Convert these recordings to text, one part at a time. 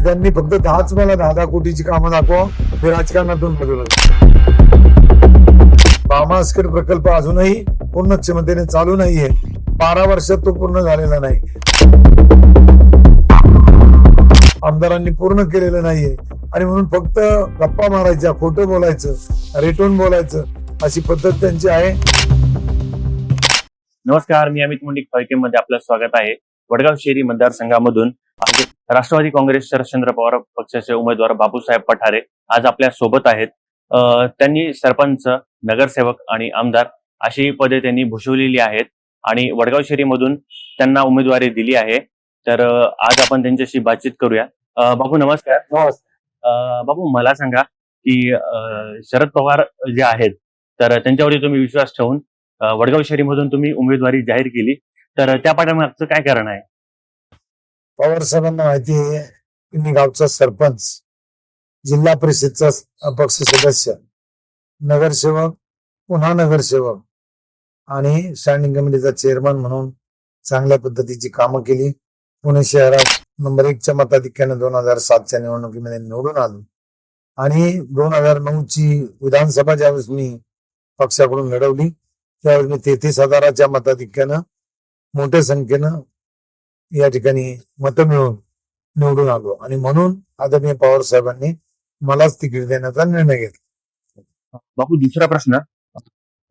की त्यांनी फक्त दहाच मला दहा दहा कोटीची कामं दाखवा हे राजकारणातून बाजूला बामास्कर प्रकल्प अजूनही पूर्ण क्षमतेने चालू नाहीये. बारा वर्षात तो पूर्ण झालेला नाही. आमदारांनी पूर्ण केलेलं नाहीये. आणि म्हणून फक्त गप्पा मारायच्या खोटं बोलायचं रेटून बोलायचं अशी पद्धत त्यांची आहे. नमस्कार मी अमित मुंडिकमध्ये आपलं स्वागत आहे. वडगाव शहरी मतदारसंघामधून आज राष्ट्रवादी काँग्रेस शरदचंद्र पवार पक्षाचे उमेदवार बापूसाहेब पठारे आज आपल्यासोबत आहेत. त्यांनी सरपंच नगरसेवक आणि आमदार अशी पदे त्यांनी भूषवलेली आहेत आणि वडगाव शहरीमधून त्यांना उमेदवारी दिली आहे. तर आज आपण त्यांच्याशी बातचीत करूया. बापू नमस्कार. अं, बापू मला सांगा की शरद पवार जे आहेत तर त्यांच्यावरती तुम्ही विश्वास ठेवून वडगाव शहरीमधून तुम्ही उमेदवारी जाहीर केली. तर त्या पाठीमागचं काय कारण आहे? पवार साहेबांना माहिती आहे की मी गावचा सरपंच जिल्हा परिषदचा पक्ष सदस्य नगरसेवक पुन्हा नगरसेवक आणि स्टँडिंग कमिटीचा चेअरमन म्हणून चांगल्या पद्धतीची कामं केली. पुणे शहरात नंबर एकच्या मताधिक्याने दोन हजार सातच्या निवडणुकीमध्ये निवडून आलो. आणि दोन हजार नऊ ची विधानसभा ज्यावेळेस मी पक्षाकडून लढवली त्यावेळेस मी तेहतीस हजाराच्या मताधिक्यानं मोठ्या संख्येनं या ठिकाणी मतं मिळवून निवडून आलो. आणि म्हणून आदरणीय पवार साहेबांनी मलाच तिकीट देण्याचा निर्णय घेतला. बापू दुसरा प्रश्न.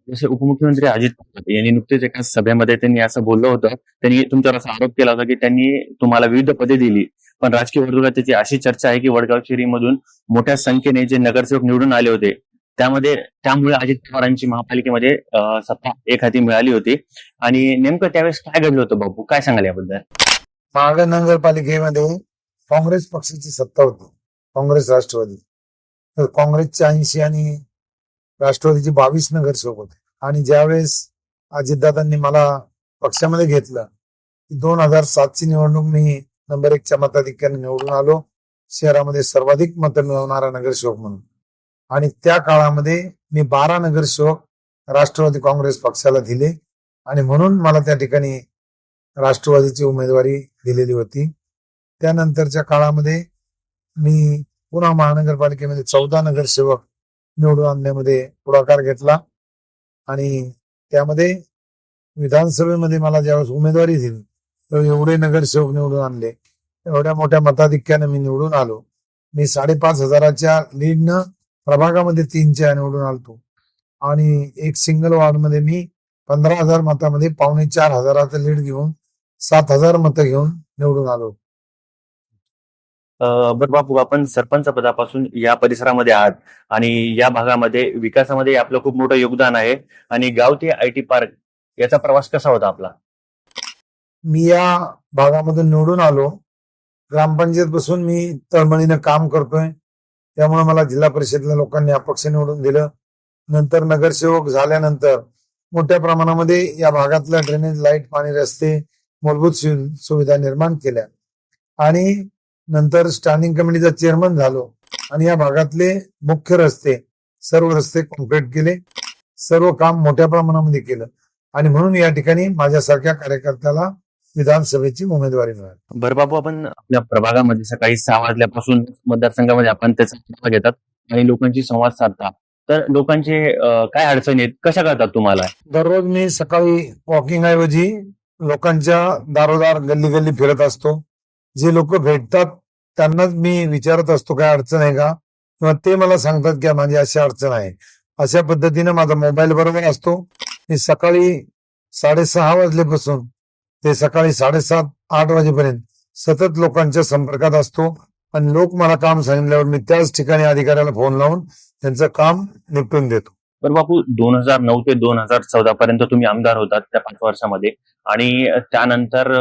जसे उपमुख्यमंत्री अजित पवार यांनी नुकतेच एका सभेमध्ये त्यांनी असं बोललं होतं. त्यांनी तुमच्यावर असा आरोप केला होता की त्यांनी तुम्हाला विविध पदे दिली. पण राजकीय वर्तुळात त्याची अशी चर्चा आहे की वडगाव शहरीमधून मोठ्या संख्येने जे नगरसेवक निवडून आले होते त्यामध्ये त्यामुळे अजित पवारांची महापालिकेमध्ये सत्ता एक हाती मिळाली होती. आणि नेमकं त्यावेळेस काय घडलं होतं बापू? काय सांगाल याबद्दल? महागड नगरपालिकेमध्ये काँग्रेस पक्षाची सत्ता होती. काँग्रेस राष्ट्रवादी. तर काँग्रेसचे ऐंशी आणि राष्ट्रवादीचे बावीस नगरसेवक होते. आणि ज्यावेळेस अजितदादांनी मला पक्षामध्ये घेतलं दोन हजार सातची निवडणूक मी नंबर एकच्या मताधिक्याने निवडून आलो. शहरामध्ये सर्वाधिक मतं मिळवणारा नगरसेवक म्हणून. आणि त्या काळामध्ये मी बारा नगरसेवक राष्ट्रवादी काँग्रेस पक्षाला दिले. आणि म्हणून मला त्या ठिकाणी राष्ट्रवादीची उमेदवारी दिलेली होती. त्यानंतरच्या काळामध्ये मी पुन्हा महानगरपालिकेमध्ये चौदा नगरसेवक निवडून आणण्यामध्ये पुढाकार घेतला. आणि त्यामध्ये विधानसभेमध्ये मला ज्यावेळेस उमेदवारी दिली तर एवढे नगरसेवक निवडून आणले. एवढ्या मोठ्या मताधिक्याने मी निवडून आलो. मी साडेपाच हजाराच्या लीडनं प्रभागामध्ये तीनच्या निवडून आलतो. आणि एक सिंगल वॉर्डमध्ये मी पंधरा हजार मतामध्ये पावणे चार हजाराचं लीड घेऊन सात हजार मतं घेऊन निवडून आलो. अं, बरं बापू आपण सरपंच पदापासून या परिसरामध्ये आहात आणि या भागामध्ये विकासामध्ये आपलं खूप मोठं योगदान आहे आणि गाव ते आय टी पार्क याचा प्रवास कसा होता आपला? मी या भागामधून निवडून आलो. ग्रामपंचायत बसून मी तळमळीनं काम करतोय. त्यामुळे मला जिल्हा परिषदला लोकांनी अपक्ष निवडून दिलं. नंतर नगरसेवक झाल्यानंतर मोठ्या प्रमाणामध्ये या भागातल्या ड्रेनेज लाइट पाणी रस्ते मूलभूत सुविधा निर्माण केल्या. आणि नंतर स्टँडिंग कमिटीचा चेअरमन झालो. आणि या भागातले मुख्य रस्ते सर्व रस्ते कॉन्क्रीट केले. सर्व काम मोठ्या प्रमाणामध्ये केलं. आणि म्हणून या ठिकाणी माझ्यासारख्या कार्यकर्त्याला विधानसभेची उमेदवारी मिळाली. बरं बापू आपण आपल्या प्रभागामध्ये सकाळी सहा वाजल्यापासून मतदारसंघामध्ये आपण त्याचा घेतात आणि लोकांशी संवाद साधता. तर लोकांचे काय अडचणी आहेत? कशा कळतात तुम्हाला? दररोज मी सकाळी वॉकिंग ऐवजी लोकांच्या दारोदार गल्ली गल्ली फिरत असतो. जे लोक भेटतात त्यांनाच मी विचारत असतो काय अडचण आहे का? किंवा ते मला सांगतात की माझी अशी अडचण आहे. अशा पद्धतीने माझा मोबाईल बरोबर असतो. मी सकाळी साडेसहा वाजल्यापासून ते सकाळी साडेसात आठ वाजेपर्यंत सतत लोकांच्या संपर्कात असतो. आणि लोक मला काम सांगितल्यावर मी त्याच ठिकाणी अधिकाऱ्याला फोन लावून त्यांचं काम निपटून देतो. बरं बापू दोन हजार नऊ ते दोन हजार चौदा पर्यंत तुम्ही आमदार होतात त्या पाच वर्षामध्ये. आणि त्यानंतर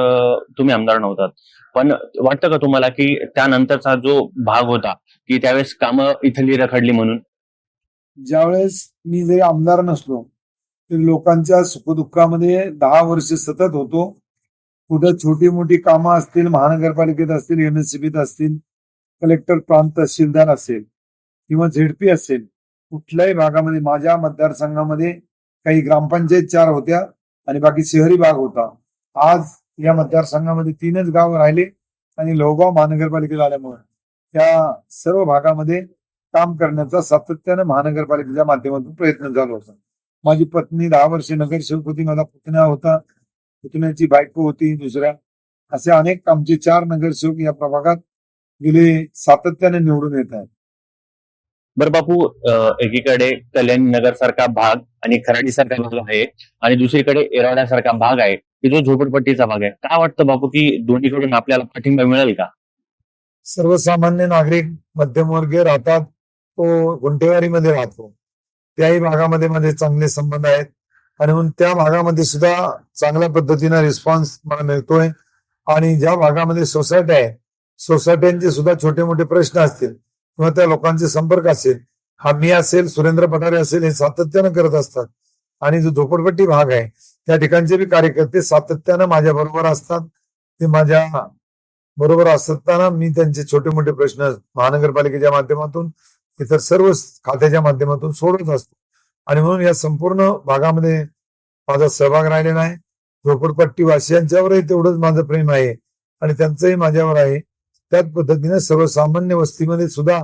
तुम्ही आमदार नव्हतात. पण वाटतं का तुम्हाला की त्यानंतरचा जो भाग होता की त्यावेळेस कामं इथली रखडली म्हणून? ज्यावेळेस मी जरी आमदार नसलो तरी लोकांच्या सुखदुःखामध्ये दहा वर्ष सतत होतो. कुठं छोटी मोठी कामं असतील महानगरपालिकेत असतील एमएससीबीत असतील कलेक्टर प्रांत तहसीलदार असेल किंवा झेडपी असेल कुठल्याही भागामध्ये माझ्या मतदारसंघामध्ये काही ग्रामपंचायत चार होत्या आणि बाकी शहरी भाग होता. आज या मतदारसंघामध्ये तीनच गाव राहिले आणि लोहगाव महानगरपालिकेला आल्यामुळे या सर्व भागामध्ये काम करण्याचा सातत्यानं महानगरपालिकेच्या माध्यमातून प्रयत्न झाला होता. माझी पत्नी दहा वर्षे नगरसेवक होती माझा पुतण्या होता पुतण्याची बायको होती दुसऱ्या. असे अनेक आमचे चार नगरसेवक या प्रभागात गेले सातत्याने निवडून येत आहेत. बरं बापू एकीकडे कल्याण नगर सारखा भाग आणि खराडी सारखा भाग आहे आणि दुसरीकडे एराड्यासारखा भाग आहे की जो झोपडपट्टीचा भाग आहे. काय वाटतं बापू की दोन्हीकडून आपल्याला पाठिंबा मिळेल का? सर्वसामान्य नागरिक मध्यमवर्गीय राहतात तो गुंटेवारीमध्ये राहतो. त्याही भागामध्ये माझे चांगले संबंध आहेत. आणि म्हणून त्या भागामध्ये सुद्धा चांगल्या पद्धतीनं रिस्पॉन्स मला मिळतोय. आणि ज्या भागामध्ये सोसायटी आहे सोसायट्यांचे सुद्धा छोटे मोठे प्रश्न असतील. किंवा त्या लोकांचे संपर्क असेल हा मी असेल सुरेंद्र पठारे असेल हे सातत्यानं करत असतात. आणि जो झोपडपट्टी भाग आहे त्या ठिकाणचे बी कार्यकर्ते सातत्यानं माझ्या बरोबर असतात. ते माझ्या बरोबर असताना मी त्यांचे छोटे मोठे प्रश्न महानगरपालिकेच्या माध्यमातून इतर सर्व खात्याच्या माध्यमातून सोडत असतो. आणि म्हणून या संपूर्ण भागामध्ये माझा सहभाग राहिलेला आहे. झोपडपट्टी वासियांच्यावरही तेवढंच माझं प्रेम आहे. आणि त्यांचंही माझ्यावर आहे. त्याच पद्धतीने सर्वसामान्य वस्तीमध्ये सुद्धा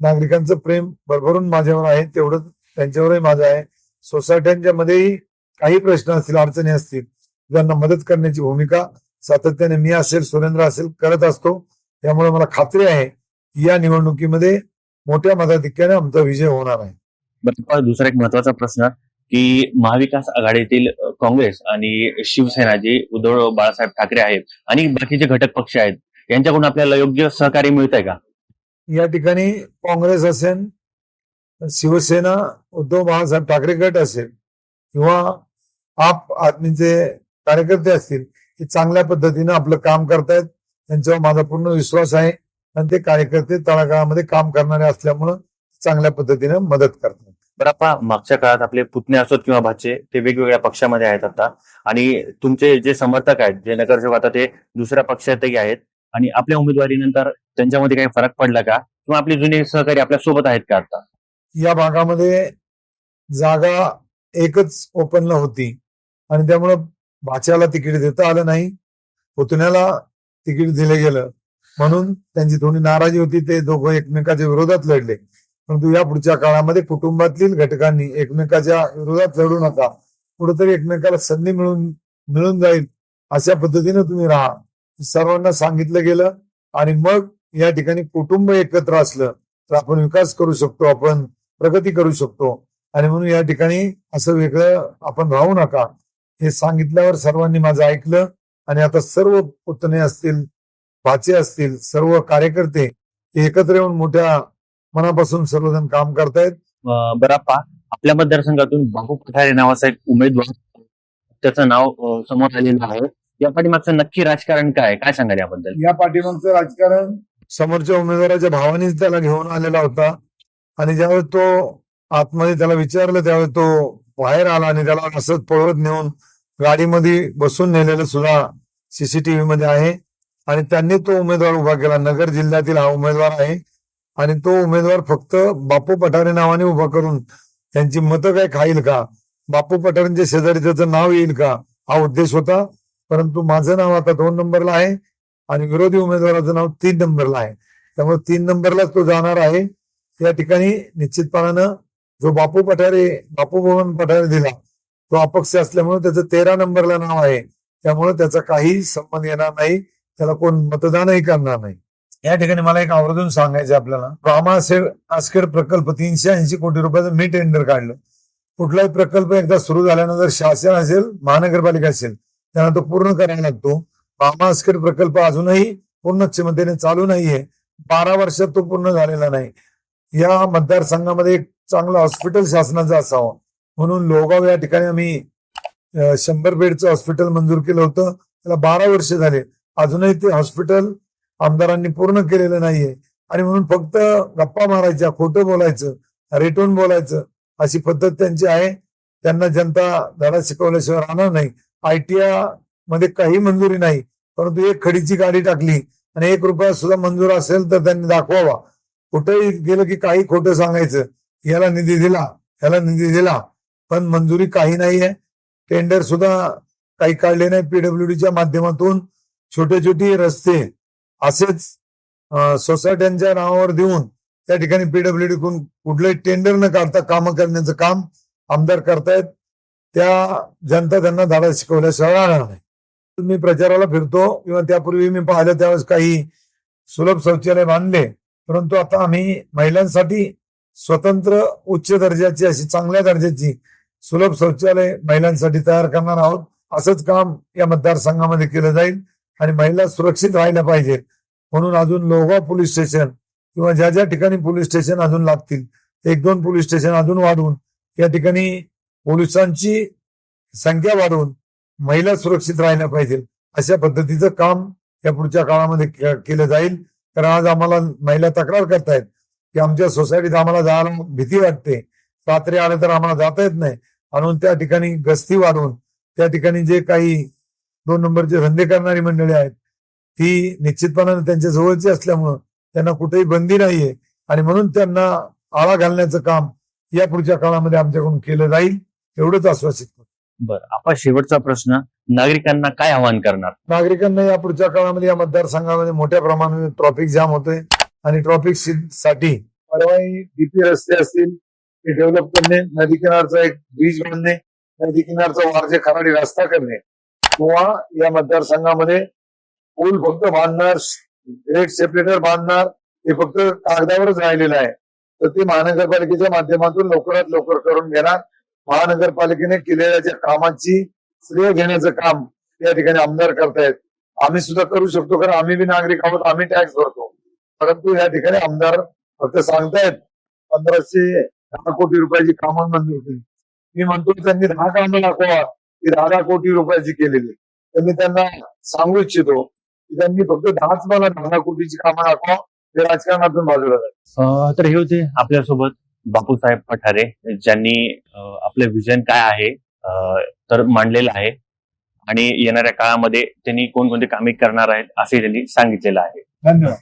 नागरिकांचं प्रेम भरभरून माझ्यावर आहे तेवढं त्यांच्यावरही माझं आहे. सोसायट्यांच्या मध्येही काही प्रश्न असतील अडचणी असतील त्यांना मदत करण्याची भूमिका सातत्याने मी असेल सुरेंद्र असेल करत असतो. त्यामुळे मला खात्री आहे की या निवडणुकीमध्ये मोठ्या मताधिक्याने आमचा विजय होणार आहे. दुसरा एक महत्त्वाचा प्रश्न की महाविकास आघाडीतील काँग्रेस आणि शिवसेना जे उद्धव बाळासाहेब ठाकरे आहेत आणि बाकीचे घटक पक्ष आहेत यांच्याकडून आपल्याला योग्य सहकार्य मिळत आहे का? या ठिकाणी काँग्रेस असेल शिवसेना उद्धव बाळासाहेब ठाकरे गट असेल किंवा आप आदमीचे कार्यकर्ते असतील ते चांगल्या पद्धतीनं आपलं काम करतायत त्यांच्यावर माझा पूर्ण विश्वास आहे. आणि ते कार्यकर्ते तळागाळामध्ये काम करणारे असल्यामुळं चांगल्या पद्धतीनं मदत करतात. बरं आपा मागच्या काळात आपले पुतणे असोत किंवा भाचे ते वेगवेगळ्या पक्षामध्ये आहेत आता. आणि तुमचे जे समर्थक आहेत जे नगरसेवक आता ते दुसऱ्या पक्षातही आहेत. आणि आपल्या उमेदवारीनंतर त्यांच्यामध्ये काही फरक पडला का? किंवा आपले जुने सहकारी आपल्यासोबत आहेत का आता? या भागामध्ये जागा एकच ओपनला होती. आणि त्यामुळं भाच्याला तिकीट देता आलं नाही. पुतण्याला तिकीट दिलं गेलं. म्हणून त्यांची थोडी नाराजी होती. ते दोघं एकमेकाच्या विरोधात लढले. परंतु या पुढच्या काळामध्ये कुटुंबातील घटकांनी एकमेकाच्या विरोधात लढू नका. कुठेतरी एकमेकाला संधी मिळून मिळून जाईल अशा पद्धतीने तुम्ही राहा. सर्वांना सांगितलं गेलं आणि मग या ठिकाणी कुटुंब एकत्र असलं तर आपण विकास करू शकतो आपण प्रगती करू शकतो. आणि म्हणून या ठिकाणी असं वेगळं आपण राहू नका. हे सांगितल्यावर सर्वांनी माझं ऐकलं आणि आता सर्व पुतणे असतील भाचे असतील सर्व कार्यकर्ते एकत्र येऊन मोठ्या मनापासून सर्वजण काम करतायत. बराप्पा आपल्या मतदारसंघातून बाबू पठारे नावाचा एक उमेदवार त्याचं नाव समोर आलेलं आहे. या पाठीमागचं नक्की राजकारण काय? काय सांगाल याबद्दल? या पाठीमागचं राजकारण समोरच्या उमेदवाराच्या भावानेच त्याला घेऊन आलेला होता. आणि ज्यावेळेस तो आतमध्ये त्याला विचारलं त्यावेळेस तो बाहेर आला आणि त्याला असंच पळवत नेऊन गाडीमध्ये बसून नेलेलं सुद्धा सीसीटीव्ही मध्ये आहे. आणि त्यांनी तो उमेदवार उभा केला. नगर जिल्ह्यातील हा उमेदवार आहे. आणि तो उमेदवार फक्त बापू पठारे नावाने उभा करून त्यांची मतं काय खाईल का? बापू पठारेंच्या शेजारी त्याचं नाव येईल का? हा उद्देश होता. परंतु माझं नाव आता दोन नंबरला आहे आणि विरोधी उमेदवाराचं नाव तीन नंबरला आहे. त्यामुळे तीन नंबरलाच तो जाणार आहे. या ठिकाणी निश्चितपणानं जो बापू पठारे बापू भवन पठारे दिला तो अपक्ष असल्यामुळे त्याचं तेरा नंबरला नाव आहे. त्यामुळे त्याचा काही संबंध येणार नाही. त्याला कोण मतदानही करणार नाही. या ठिकाणी मला एक आवर्जून सांगायचं आपल्याला. रामा आस्कर प्रकल्प तीनशे ऐंशी कोटी रुपयाचं मी टेंडर काढलं. कुठलाही प्रकल्प एकदा सुरू झाल्यानंतर शासन असेल महानगरपालिका असेल त्यांना तो पूर्ण करायला लागतो. रामा प्रकल्प अजूनही पूर्ण क्षमतेने चालू नाहीये. बारा वर्षात तो पूर्ण झालेला नाही. या मतदारसंघामध्ये एक चांगलं हॉस्पिटल शासनाचं असावं. म्हणून लोगाव या ठिकाणी आम्ही शंभर बेडचं हॉस्पिटल मंजूर केलं होतं. त्याला बारा वर्ष झाले. अजूनही ते हॉस्पिटल आमदारांनी पूर्ण केलेलं नाहीये. आणि म्हणून फक्त गप्पा मारायच्या खोटं बोलायचं रेटून बोलायचं अशी पद्धत त्यांची आहे. त्यांना जनता धडा शिकवल्याशिवाय राहणार नाही. आयटीआयमध्ये काही मंजुरी नाही परंतु एक खडीची गाडी टाकली आणि एक रुपया सुद्धा मंजूर असेल तर त्यांनी दाखवावा. कुठेही गेलं की काही खोटं सांगायचं याला निधी दिला याला निधी दिला पण मंजुरी काही नाहीये. टेंडर सुद्धा काही काढले नाही पीडब्ल्यूडीच्या माध्यमातून. छोटे छोटे रस्ते असेच सोसायट्यांच्या नावावर देऊन त्या ठिकाणी पीडब्ल्यूडी कडून कुठलंही टेंडर न काढता कामं करण्याचं काम आमदार करतायत. त्या जनता त्यांना धाडा शिकवल्याशिवाय राहणार नाही. मी प्रचाराला फिरतो किंवा त्यापूर्वी मी पाहिलं त्यावेळेस काही सुलभ शौचालय बांधले परंतु आता आम्ही महिलांसाठी स्वतंत्र उच्च दर्जाची अशी चांगल्या दर्जाची सुलभ शौचालय महिलांसाठी तयार करणार आहोत. असंच काम या मतदारसंघामध्ये केलं जाईल आणि महिला सुरक्षित राहिल्या पाहिजेत. म्हणून अजून लोहगाव पोलीस स्टेशन किंवा ज्या ज्या ठिकाणी पोलीस स्टेशन अजून लागतील एक दोन पोलीस स्टेशन अजून वाढवून या ठिकाणी पोलिसांची संख्या वाढवून महिला सुरक्षित राहिल्या पाहिजे अशा पद्धतीचं काम या पुढच्या काळामध्ये केलं जाईल. कारण आज आम्हाला महिला तक्रार करतायत की आमच्या सोसायटीत आम्हाला जायला भीती वाटते. रात्री आले तर आम्हाला जाता येत नाही. म्हणून त्या ठिकाणी गस्ती वाढवून त्या ठिकाणी जे काही दोन नंबरचे धंदे करणारी मंडळी आहेत ती निश्चितपणाने त्यांच्या जवळची असल्यामुळं त्यांना कुठेही बंदी नाहीये. आणि म्हणून त्यांना आळा घालण्याचं काम या पुढच्या काळामध्ये आमच्याकडून केलं जाईल. एवढंच आश्वासित करतो. बरं आपण शेवटचा प्रश्न नागरिकांना काय आवाहन करणार? नागरिकांना या पुढच्या काळामध्ये या मतदारसंघामध्ये मोठ्या प्रमाणात ट्रॉफिक जाम होतोय आणि ट्रॉफिकसाठी परवाई डीपी रस्ते असतील ते डेव्हलप करणे नदी किनारचा एक ब्रिज बांधणे नदी किनारचा वारजे खराडी रस्ता करणे. किंवा या मतदारसंघामध्ये पूल फक्त बांधणार ग्रेट सेपरेटर बांधणार हे फक्त कागदावरच राहिलेलं आहे. तर ते महानगरपालिकेच्या माध्यमातून लवकरात लवकर करून घेणार. महानगरपालिकेने केलेल्या ज्या कामाची श्रेय घेण्याचं काम या ठिकाणी आमदार करतायत. आम्ही सुद्धा करू शकतो कारण आम्ही बी नागरिक आहोत आम्ही टॅक्स भरतो. परंतु या ठिकाणी आमदार फक्त सांगतायत पंधराशे दहा कोटी रुपयाची कामं मंजूर केली मी म्हणतो त्यांनी दहा कामं दाखवा की दहा दहा कोटी रुपयाची केलेली. तर मी त्यांना सांगू इच्छितो की त्यांनी फक्त दहाच मला दहा दहा कोटीची कामं दाखवा ते राजकारणातून बाजूला जाईल. तर हे होते आपल्यासोबत. बापूसाहेब पठारे ज्यांनी आपलं विजन काय आहे तर मांडलेलं आहे. आणि येणाऱ्या काळामध्ये त्यांनी कोणकोणती कामे करणार आहेत असे त्यांनी सांगितलेलं आहे. धन्यवाद.